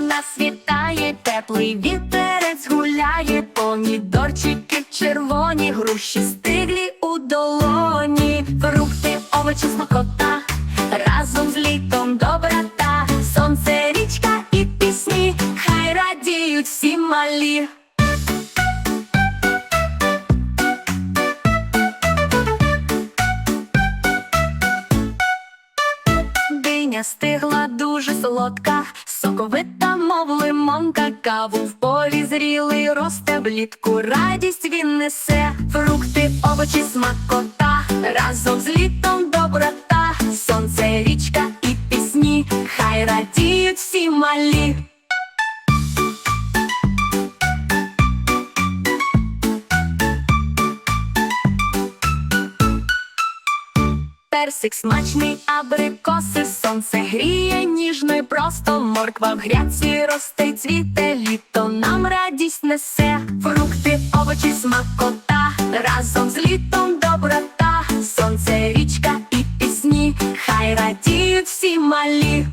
нас вітає, теплий вітерець гуляє, помідорчики червоні, груші стиглі у долоні, фрукти, овочі, смакота, разом з літом доброта, сонце, річка і пісні, хай радіють всі малі. Диня стигла дуже солодка, соковита, мов лимон, какаву в полі зрілий росте влітку, радість він несе, фрукти, овочі, смакота, разом з літом доброта, сонце, річка і пісні, хай радіють всі малі. Персик смачний, абрикоси, сонце гріє ніжно просто. Морква в грядці росте цвіте, літо нам радість несе, фрукти, овочі, смакота, разом з літом доброта, сонце, річка і пісні, хай радіють всі малі.